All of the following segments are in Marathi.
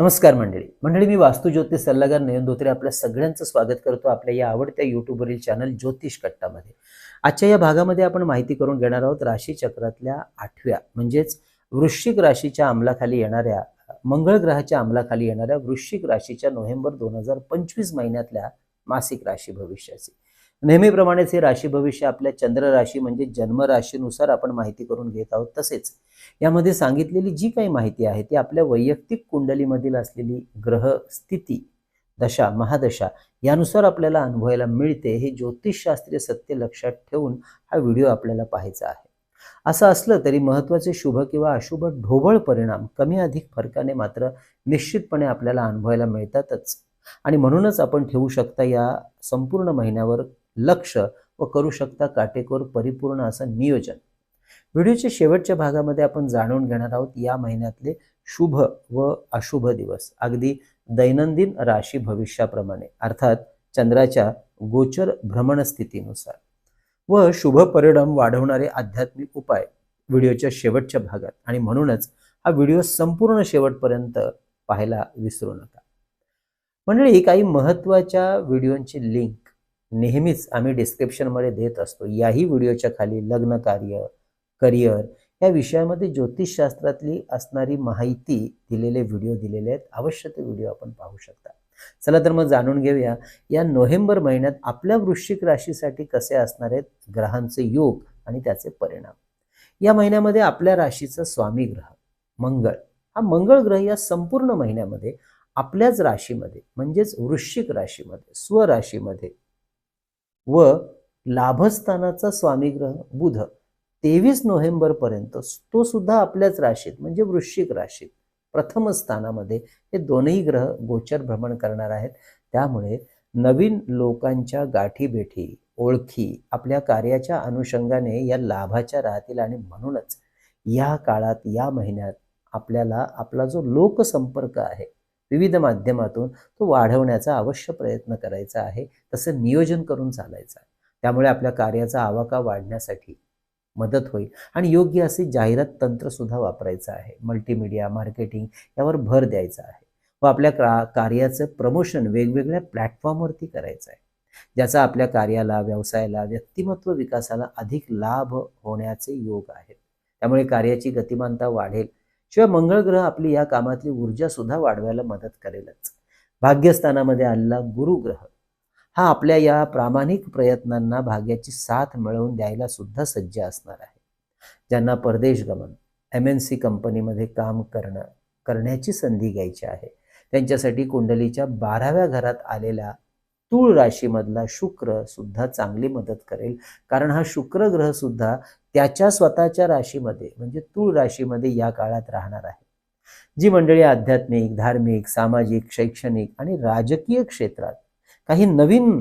नमस्कार मंडळी. मंडळी मी वास्तू ज्योतिष सल्लागार नयन धोत्रे आपल्या सगळ्यांचं स्वागत करतो आपल्या या आवडत्या युट्यूबवरील चॅनल ज्योतिष कट्टामध्ये. आजच्या या भागामध्ये आपण माहिती करून घेणार आहोत राशी चक्रातल्या आठव्या म्हणजेच वृश्चिक राशीच्या अंमलाखाली येणाऱ्या मंगळ ग्रहाच्या अंमलाखाली येणाऱ्या वृश्चिक राशीच्या नोव्हेंबर दोन हजार पंचवीस महिन्यातल्या मासिक राशी भविष्याची. नेहमीप्रमाणेच हे राशी भविष्य आपल्या चंद्र राशी म्हणजे जन्म राशीनुसार आपण माहिती करून घेत आहोत तसेच यामध्ये सांगितलेली जी काही माहिती आहे ती आपल्या वैयक्तिक कुंडलीमधील असलेली ग्रह स्थिती दशा महादशा यानुसार आपल्याला अनुभवायला मिळते हे ज्योतिषशास्त्रीय सत्य लक्षात ठेवून हा व्हिडिओ आपल्याला पाहायचा आहे. असं असलं तरी महत्त्वाचे शुभ किंवा अशुभ ढोबळ परिणाम कमी अधिक फरकाने मात्र निश्चितपणे आपल्याला अनुभवायला मिळतातच. आणि म्हणूनच आपण ठेवू शकता या संपूर्ण महिन्यावर लक्ष व करू शकता काटेकोर परिपूर्ण असं नियोजन. व्हिडिओच्या शेवटच्या भागामध्ये आपण जाणून घेणार आहोत या महिन्यातले शुभ व अशुभ दिवस. अगदी दैनंदिन राशी भविष्याप्रमाणे अर्थात चंद्राच्या गोचर भ्रमणस्थितीनुसार. व शुभ परिणाम वाढवणारे आध्यात्मिक उपाय व्हिडिओच्या शेवटच्या भागात. आणि म्हणूनच हा व्हिडिओ संपूर्ण शेवटपर्यंत पाहायला विसरू नका. मंडळी काही महत्त्वाच्या व्हिडिओंची लिंक नेहमीच आम्ही डिस्क्रिप्शनमध्ये देत असतो. याही व्हिडिओच्या खाली लग्न कार्य करिअर या विषयामध्ये ज्योतिषशास्त्रातली असणारी माहिती दिलेले व्हिडिओ दिलेले आहेत. अवश्य ते व्हिडिओ आपण पाहू शकता. चला तर मग जाणून घेऊया या नोव्हेंबर महिन्यात आपल्या वृश्चिक राशीसाठी कसे असणार आहेत ग्रहांचे योग आणि त्याचे परिणाम? या महिन्यामध्ये आपल्या राशीचा स्वामी ग्रह मंगळ. हा मंगळ ग्रह या संपूर्ण महिन्यामध्ये आपल्याच राशीमध्ये म्हणजेच वृश्चिक राशीमध्ये स्वराशीमध्ये व लाभस्थानाचा स्वामी ग्रह बुध. तेवीस नोव्हेंबरपर्यंत तो सुद्धा आपल्याच राशीत म्हणजे वृश्चिक राशीत प्रथम स्थानामध्ये. हे दोनही ग्रह गोचर भ्रमण करणार आहेत. त्यामुळे नवीन लोकांच्या गाठीबेठी ओळखी आपल्या कार्याच्या अनुषंगाने या लाभाच्या राहतील आणि म्हणूनच या काळात या महिन्यात आपल्याला आपला जो लोकसंपर्क आहे विविध माध्यमातून तो वाढवण्याचा अवश्य प्रयत्न करायचा आहे. तसं नियोजन करून चालायचं आहे. त्यामुळे आपल्या कार्याचा आवाका वाढण्यासाठी मदत होईल आणि योग्य असे जाहिरात तंत्र सुद्धा वापरायचं आहे. मल्टीमीडिया मार्केटिंग यावर भर द्यायचा आहे व आपल्या का कार्याचं प्रमोशन वेगवेगळ्या प्लॅटफॉर्मवरती करायचं आहे. ज्याचा आपल्या कार्याला व्यवसायाला व्यक्तिमत्व विकासाला अधिक लाभ होण्याचे योग आहेत त्यामुळे कार्याची गतिमानता वाढेल शिवाय मंगळ ग्रह आपली या कामातली ऊर्जा सुद्धा वाढवायला मदत करेलच. भाग्यस्थानामध्ये आलेला गुरुग्रह हा आपल्या या प्रामाणिक प्रयत्नांना भाग्याची साथ मिळवून द्यायला सुद्धा सज्ज असणार आहे. ज्यांना परदेश गमन एम एन सी कंपनीमध्ये काम करणं करण्याची संधी घ्यायची आहे त्यांच्यासाठी कुंडलीच्या बाराव्या घरात आलेला तूळ राशीमधला शुक्र सुद्धा चांगली मदत करेल. कारण हा शुक्र ग्रह सुद्धा त्याच्या स्वतःच्या राशीमध्ये म्हणजे तूळ राशीमध्ये या काळात राहणार आहे. जी मंडळी आध्यात्मिक धार्मिक सामाजिक शैक्षणिक आणि राजकीय क्षेत्रात काही नवीन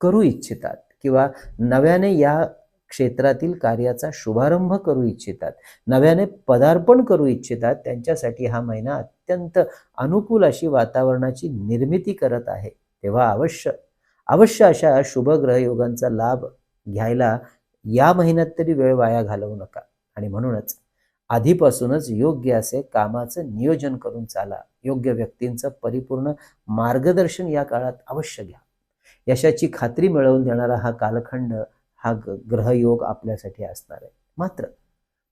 करू इच्छितात किंवा नव्याने या क्षेत्रातील कार्याचा शुभारंभ करू इच्छितात नव्याने पदार्पण करू इच्छितात त्यांच्यासाठी हा महिना अत्यंत अनुकूल अशी वातावरणाची निर्मिती करत आहे. तेव्हा अवश्य अवश्य अशा शुभ ग्रहयोगांचा लाभ घ्यायला या महिन्यात तरी वेळ वाया घालवू नका. आणि म्हणूनच आधीपासूनच योग्य असे कामाचं नियोजन करून चाला. योग्य व्यक्तींचं परिपूर्ण मार्गदर्शन या काळात अवश्य घ्या. यशाची खात्री मिळवून देणारा हा कालखंड हा ग्रहयोग आपल्यासाठी असणार आहे. मात्र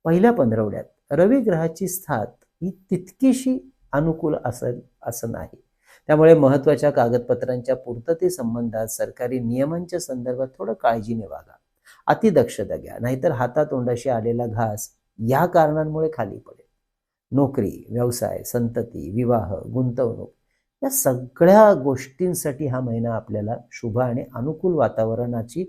पहिल्या पंधरवड्यात रवी ग्रहाची स्थात ही तितकीशी अनुकूल असेल असं नाही. त्यामुळे महत्त्वाच्या कागदपत्रांच्या पूर्ततेसंबंधात सरकारी नियमांच्या संदर्भात थोडं काळजीने वागा अतिदक्षता घ्या. नाहीतर हातातोंडाशी आलेला घास या कारणांमुळे खाली पडेल. नोकरी व्यवसाय संतती विवाह गुंतवणूक या सगळ्या गोष्टींसाठी हा महिना आपल्याला शुभ आणि अनुकूल वातावरणाची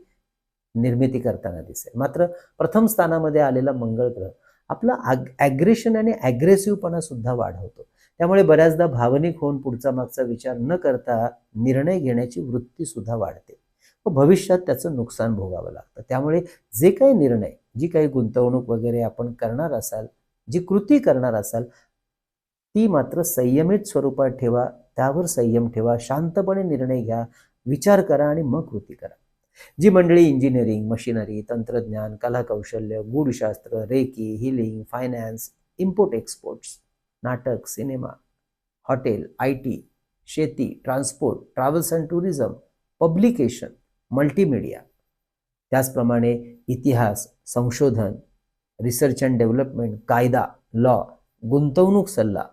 निर्मिती करताना दिसेल. मात्र प्रथम स्थानामध्ये आलेला मंगळ ग्रह आपला ॲग्रेशन आणि ॲग्रेसिव्हपणा सुद्धा वाढवतो. त्यामुळे बऱ्याचदा भावनिक होऊन पुढचा मागचा विचार न करता निर्णय घेण्याची वृत्ती सुद्धा वाढते. व भविष्यात त्याचं नुकसान भोगावं लागतं. त्यामुळे जे काही निर्णय जी काही गुंतवणूक वगैरे आपण करणार असाल जी कृती करणार असाल ती मात्र संयमित स्वरूपात ठेवा त्यावर संयम ठेवा शांतपणे निर्णय घ्या विचार करा आणि मग कृती करा. जी मंडळी इंजिनिअरिंग मशिनरी तंत्रज्ञान कलाकौशल्य गूढशास्त्र reiki healing finance import exports नाटक सिनेमा हॉटेल आय टी शेती transport travels and tourism publication multimedia त्याचप्रमाणे इतिहास संशोधन रिसर्च अँड डेव्हलपमेंट कायदा लॉ गुंतवणूक सल्ला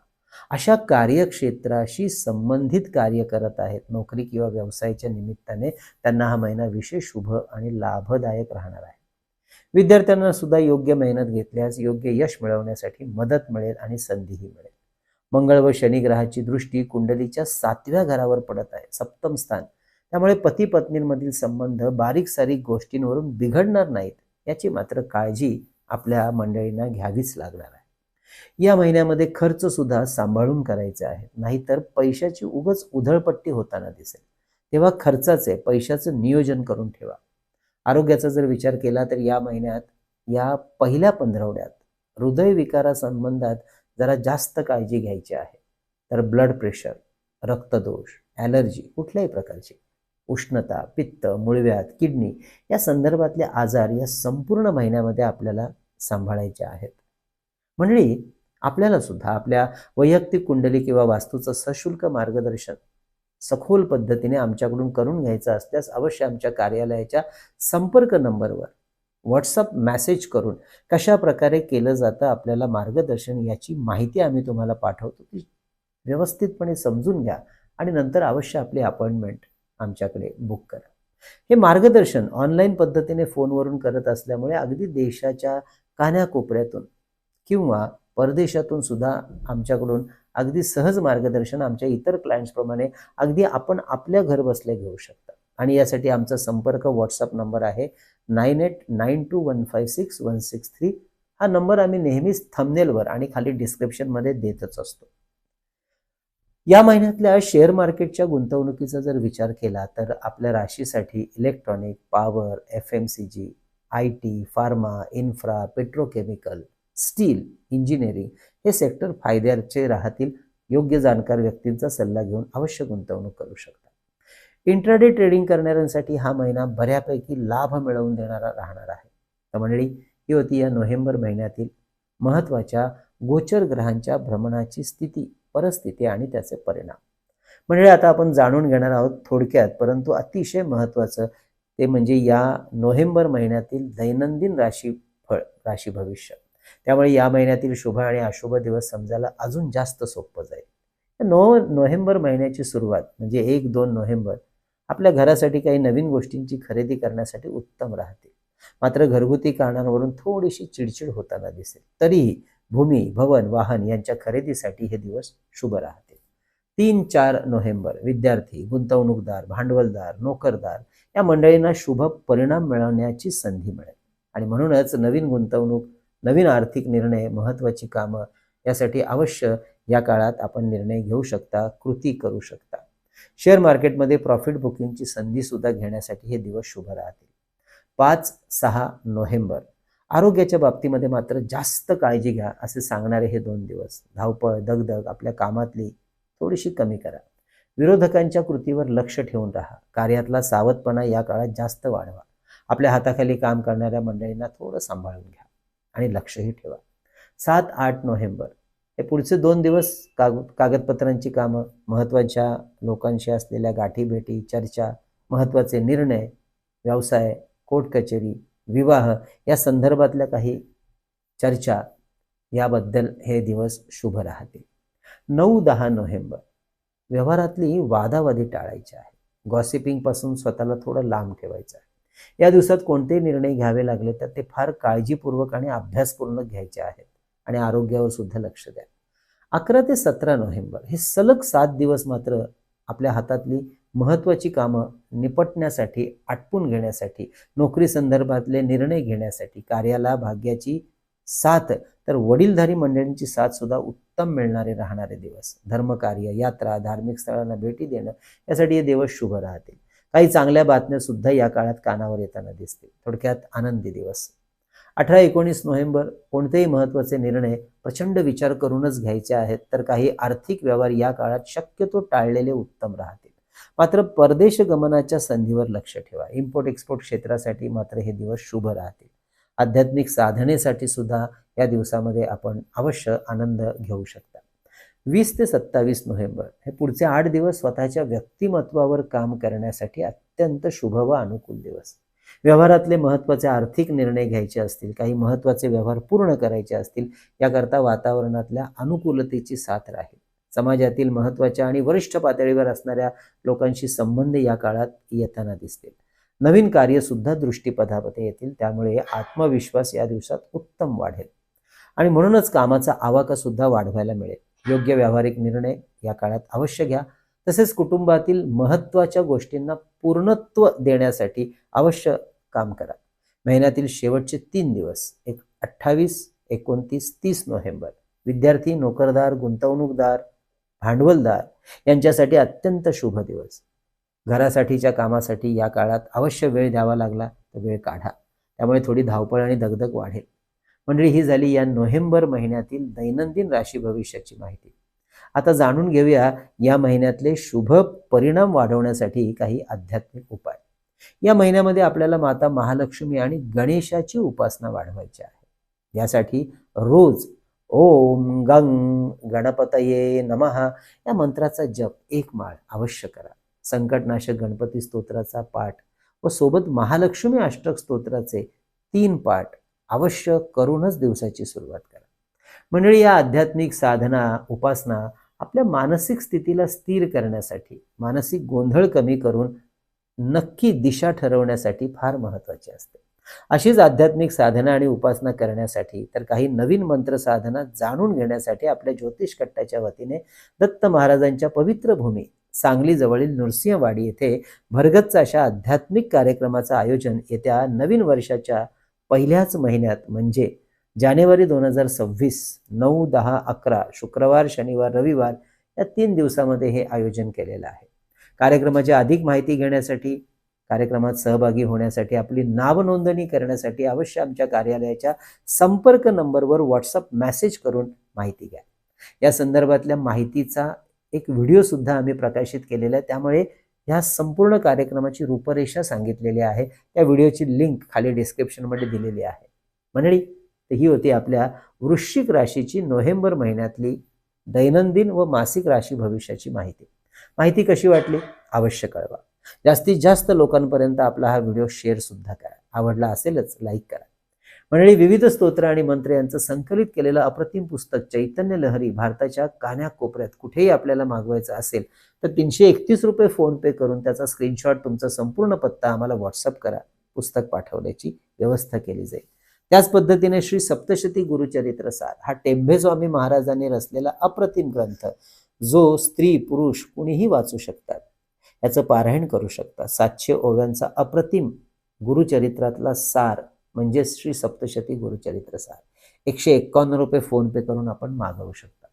अशा कार्यक्षेत्राशी संबंधित कार्य करत आहेत. नोकरी किंवा व्यवसायाच्या निमित्ताने त्यांना हा महिना विशेष शुभ आणि लाभदायक राहणार आहे. विद्यार्थ्यांना सुद्धा योग्य मेहनत घेतल्यास योग्य यश मिळवण्यासाठी मदत मिळेल आणि संधीही मिळेल. मंगळ व शनी ग्रहाची दृष्टी कुंडलीच्या सातव्या घरावर पडत आहे. सप्तम स्थान त्यामुळे पती पत्नींमधील संबंध बारीक सारीक गोष्टींवरून बिघडणार नाहीत याची मात्र काळजी आपल्या मंडळींना घ्यावीच लागणार आहे. या महिन्यामध्ये खर्च सुद्धा सांभाळून करायचे आहे नाहीतर पैशाची उगच उधळपट्टी होताना दिसेल. तेव्हा खर्चाचे पैशाचं नियोजन करून ठेवा. आरोग्याचा जर विचार केला तर या महिन्यात या पहिल्या पंधरवड्यात हृदयविकारासंबंधात जरा जास्त काळजी घ्यायची आहे. तर ब्लड प्रेशर रक्तदोष ॲलर्जी कुठल्याही प्रकारची उष्णता पित्त मुळव्यात किडनी या संदर्भातले आजार या संपूर्ण महिन्यामध्ये आपल्याला सांभाळायचे आहेत. मंडळी आपल्याला सुद्धा आपल्या वैयक्तिक कुंडली किंवा वास्तूचं सशुल्क मार्गदर्शन सखोल पद्धतीने आमच्याकडून करून घ्यायचं असल्यास अवश्य आमच्या कार्यालयाच्या संपर्क नंबरवर व्हॉट्सअप मेसेज करून कशा प्रकारे केलं जातं आपल्याला मार्गदर्शन याची माहिती आम्ही तुम्हाला पाठवतो. ती व्यवस्थितपणे समजून घ्या आणि नंतर अवश्य आपली अपॉइंटमेंट आमच्याकडे बुक करा. हे मार्गदर्शन ऑनलाईन पद्धतीने फोनवरून करत असल्यामुळे अगदी देशाच्या कान्याकोपऱ्यातून किंवा परदेशातून सुद्धा आमच्याकडून अगदी सहज मार्गदर्शन आमच्या इतर क्लायंट्सप्रमाणे अगदी आपण आपल्या घर बसल्या घेऊ शकता. आणि यासाठी आमचा संपर्क व्हॉट्सअप नंबर आहे nine eight nine two one five six one six three. हा नंबर आम्ही नेहमीच थंबनेलवर आणि खाली डिस्क्रिप्शनमध्ये देतच असतो. या महिन्यातल्या शेअर मार्केटच्या गुंतवणुकीचा जर विचार केला तर आपल्या राशीसाठी electronic power F M C G I T pharma infra petrochemical steel engineering हे सेक्टर फायद्याचे राहतील. योग्य जाणकार व्यक्तींचा सल्ला घेऊन अवश्य गुंतवणूक करू शकता. इंट्राडे ट्रेडिंग करणाऱ्यांसाठी हा महिना बऱ्यापैकी लाभ मिळवून देणारा राहणार आहे. तर मंडळी ही होती या नोव्हेंबर महिन्यातील महत्त्वाच्या गोचर ग्रहांच्या भ्रमणाची स्थिती. परिस्थिती आणि त्याचे परिणाम. म्हणजे आता आपण जाणून घेणार आहोत थोडक्यात परंतु अतिशय महत्त्वाचं ते म्हणजे या नोव्हेंबर महिन्यातील दैनंदिन राशी फळ राशी भविष्य. त्यामुळे या महिन्यातील शुभ आणि अशुभ दिवस समजायला अजून जास्त सोपं जाईल. नो नोव्हेंबर महिन्याची सुरुवात म्हणजे एक दोन नोव्हेंबर आपल्या घरासाठी काही नवीन गोष्टींची खरेदी करण्यासाठी उत्तम राहते. मात्र घरगुती कारणांवरून थोडीशी चिडचिड होताना दिसेल. तरीही भूमी भवन वाहन यांच्या खरेदीसाठी हे दिवस शुभ राहते. तीन चार नोव्हेंबर विद्यार्थी गुंतवणूकदार भांडवलदार नोकरदार या मंडळींना शुभ परिणाम मिळवण्याची संधी मिळेल. आणि म्हणूनच नवीन गुंतवणूक नवीन आर्थिक निर्णय महत्त्वाची कामं यासाठी अवश्य या काळात आपण निर्णय घेऊ शकता कृती करू शकता. शेअर मार्केटमध्ये प्रॉफिट बुकिंगची संधी सुद्धा घेण्यासाठी हे दिवस शुभ राहतील. पाच सहा नोव्हेंबर आरोग्याच्या बाबतीमध्ये मात्र जास्त काळजी घ्या असे सांगणारे हे दोन दिवस. धावपळ दगदग आपल्या कामातली थोडीशी कमी करा. विरोधकांच्या कृतीवर लक्ष ठेवून राहा. कार्यातला सावधपणा या काळात जास्त वाढवा. आपल्या हाताखाली काम करणाऱ्या मंडळींना थोडं सांभाळून घ्या आणि लक्षही ठेवा. सात आठ नोव्हेंबर. हे पुढचे दोन दिवस काग कागदपत्रांची कामं महत्त्वाच्या लोकांशी असलेल्या गाठीभेटी चर्चा महत्त्वाचे निर्णय व्यवसाय कोर्ट कचेरी विवाह या संदर्भातल्या काही चर्चा याबद्दल हे दिवस शुभ राहतील नऊ दहा नोव्हेंबर. व्यवहारातली वादावादी टाळायची आहे. गॉसिपिंगपासून स्वतःला थोडं लांब ठेवायचं आहे. या दिवसात कोणते निर्णय घ्यावे लागले तर ते फार काळजीपूर्वक आणि अभ्यासपूर्ण घ्यायचे आहेत आणि आरोग्यावर सुद्धा लक्ष द्या. अकरा ते सतरा नोव्हेंबर हे सलग सात दिवस मात्र आपल्या हातातली महत्त्वाची कामं निपटण्यासाठी आटपून घेण्यासाठी नोकरी संदर्भातले निर्णय घेण्यासाठी कार्याला भाग्याची साथ तर वडीलधारी मंडळींची साथ सुद्धा उत्तम मिळणारे राहणारे दिवस. धर्मकार्य यात्रा धार्मिक स्थळांना भेटी देणं यासाठी हे दिवस शुभ राहतील. काही चांगल्या बातम्या सुद्धा या काळात कानावर येताना दिसतील. थोडक्यात आनंदी दिवस. अठरा एकोणीस नोव्हेंबर कोणतेही महत्त्वाचे निर्णय प्रचंड विचार करूनच घ्यायचे आहेत तर काही आर्थिक व्यवहार या काळात शक्यतो टाळलेले उत्तम राहतील. मात्र परदेश गमनाच्या संधीवर लक्ष ठेवा. इम्पोर्ट एक्सपोर्ट क्षेत्रासाठी मात्र हे दिवस शुभ राहतील. आध्यात्मिक साधनेसाठी सुद्धा या दिवसामध्ये आपण अवश्य आनंद घेऊ शकता. वीस ते सत्तावीस नोव्हेंबर हे पुढचे आठ दिवस स्वतःच्या व्यक्तिमत्वावर काम करण्यासाठी अत्यंत शुभ व अनुकूल दिवस. व्यवहारातले महत्त्वाचे आर्थिक निर्णय घ्यायचे असतील काही महत्त्वाचे व्यवहार पूर्ण करायचे असतील याकरता वातावरणातल्या अनुकूलतेची साथ राहील. समाजातील महत्त्वाच्या आणि वरिष्ठ पातळीवर असणाऱ्या लोकांशी संबंध या काळात येताना दिसतील. नवीन कार्यसुद्धा दृष्टीपथामध्ये येतील त्यामुळे आत्मविश्वास या दिवसात उत्तम वाढेल. आणि म्हणूनच कामाचा आवाका सुद्धा वाढवायला मिळेल. योग्य व्यावहारिक निर्णय या काळात अवश्य घ्या. तसेच कुटुंबातील महत्त्वाच्या गोष्टींना पूर्णत्व देण्यासाठी अवश्य काम करा. महिन्यातील शेवटचे तीन दिवस एक अठ्ठावीस एकोणतीस तीस नोव्हेंबर. विद्यार्थी नोकरदार गुंतवणूकदार भांडवलदार यांच्यासाठी अत्यंत शुभ दिवस. घरासाठीच्या कामासाठी या काळात अवश्य वेळ द्यावा लागला तर वेळ काढा. त्यामुळे थोडी धावपळ आणि दगदग वाढेल. मंडळी ही झाली या नोव्हेंबर महिन्यातील दैनंदिन राशी भविष्याची माहिती. आता जाणून घेऊया या महिन्यातले शुभ परिणाम वाढवण्यासाठी काही आध्यात्मिक उपाय. या महिन्यामध्ये आपल्याला माता महालक्ष्मी आणि गणेशाची उपासना वाढवायची आहे. यासाठी रोज ओम गंग गणपतये नमः. या मंत्राचा जप एक माळ अवश्य करा. संकटनाशक गणपती स्तोत्राचा पाठ व सोबत महालक्ष्मी अष्टक स्तोत्राचे तीन पाठ अवश्य करूनच दिवसाची सुरुवात करा. मंडळी या आध्यात्मिक साधना उपासना आपल्या मानसिक स्थितीला स्थिर करण्यासाठी मानसिक गोंधळ कमी करून नक्की दिशा ठरवण्यासाठी फार महत्त्वाची असते. अशीच आध्यात्मिक साधना आणि उपासना करण्यासाठी तर काही नवीन मंत्र साधना जाणून घेण्यासाठी आपल्या ज्योतिष कट्टाच्या वतीने दत्त महाराजांच्या पवित्र भूमी सांगली जवळील नृसिंहवाडी येथे भरगतचा अशा आध्यात्मिक कार्यक्रमाचं आयोजन येत्या नवीन वर्षाच्या पहिल्याच महिन्यात म्हणजे जानेवारी दोन हजार सव्वीस नऊ दहा अकरा शुक्रवार शनिवार रविवार या तीन दिवसामध्ये हे आयोजन केलेलं आहे. कार्यक्रमाची अधिक माहिती घेण्यासाठी कार्यक्रमात सहभागी होण्यासाठी आपली नावनोंदणी करण्यासाठी अवश्य आमच्या कार्यालयाच्या संपर्क नंबरवर व्हॉट्सअप मेसेज करून माहिती घ्या. या संदर्भातल्या माहितीचा एक व्हिडिओ सुद्धा आम्ही प्रकाशित केलेला आहे. त्यामुळे ह्या संपूर्ण कार्यक्रमाची रूपरेषा सांगितलेली आहे. त्या व्हिडिओची लिंक खाली डिस्क्रिप्शनमध्ये दिलेली आहे. मंडळी ही होती आपल्या वृश्चिक राशीची नोव्हेंबर महिन्यातली दैनंदिन व मासिक राशी भविष्याची माहिती. माहिती कशी वाटली? अवश्य कळवा. जास्तीत जास्त लोकांपर्यंत आपला हा व्हिडिओ शेअर सुद्धा करा. आवडला असेलच लाईक करा. मंडळी विविध स्तोत्र आणि मंत्र यांचं संकलित केलेलं अप्रतिम पुस्तक चैतन्य लहरी भारताच्या कान्याकोपऱ्यात कुठेही आपल्याला मागवायचं असेल तर तीनशे एकतीस रुपये फोन पे करून त्याचा स्क्रीनशॉट तुमचा संपूर्ण पत्ता आम्हाला व्हॉट्सअप करा. पुस्तक पाठवण्याची व्यवस्था केली जाईल. त्याच पद्धतीने श्री सप्तशती गुरुचरित्र सार हा टेंभे स्वामी महाराजांनी रचलेला अप्रतिम ग्रंथ जो स्त्री पुरुष कुणीही वाचू शकतात. याचं पारायण करू शकता. सातशे ओव्यांचा अप्रतिम गुरुचरित्रातला सार म्हणजे श्री सप्तशती गुरुचरित्र सार. एकशे एक्कावन्न रुपये फोन पे करून आपण मागवू शकता.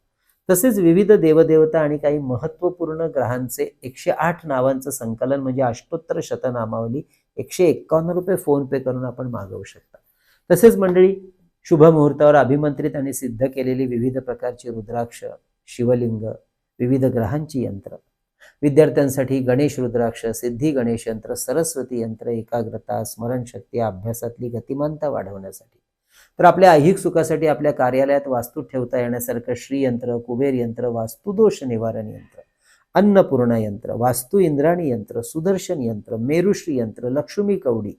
तसेच विविध देवदेवता आणि काही महत्त्वपूर्ण ग्रहांचे एकशे आठ नावांचं संकलन म्हणजे अष्टोत्तर शतनामावली एकशे एक्कावन्न रुपये फोन पे करून आपण मागवू शकता. तसेच मंडळी शुभ मुहूर्तावर अभिमंत्रित आणि सिद्ध केलेली विविध प्रकारची रुद्राक्ष शिवलिंग विविध ग्रहांची यंत्र विद्यार्थ्यांसाठी गणेश रुद्राक्ष सिद्धी गणेश यंत्र सरस्वती यंत्र एकाग्रता स्मरणशक्ती अभ्यासातली गतिमानता वाढवण्यासाठी. तर आपल्या ऐहिक सुखासाठी आपल्या कार्यालयात वास्तू ठेवता येण्यासारखं श्रीयंत्र कुबेर यंत्र वास्तुदोष निवारण यंत्र अन्नपूर्णा यंत्र वास्तू इंद्राणी यंत्र सुदर्शन यंत्र मेरुश्री यंत्र लक्ष्मी कवडी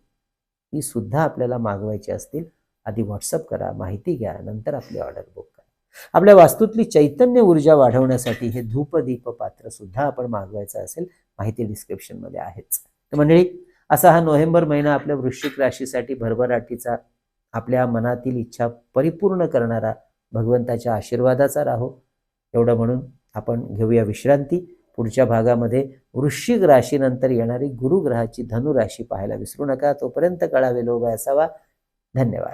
ही सुद्धा आपल्याला मागवायची असतील आधी व्हॉट्सअप करा माहिती घ्या नंतर आपली ऑर्डर बुक करा. आपल्या वास्तूतली चैतन्य ऊर्जा वाढवण्यासाठी हे धूपदीप पात्र सुद्धा आपण मागवायचं असेल माहिती डिस्क्रिप्शनमध्ये आहेच. तर मंडळी असा हा नोव्हेंबर महिना आपल्या वृश्चिक राशीसाठी भरभराटीचा आपल्या मनातील इच्छा परिपूर्ण करणारा भगवंताच्या आशीर्वादाचा राहो. एवढं म्हणून आपण घेऊया विश्रांती. पुढच्या भागामध्ये वृश्चिक राशीनंतर येणारी गुरुग्रहाची धनुराशी पाहायला विसरू नका. तोपर्यंत कळावे लोभ असावा. धन्यवाद.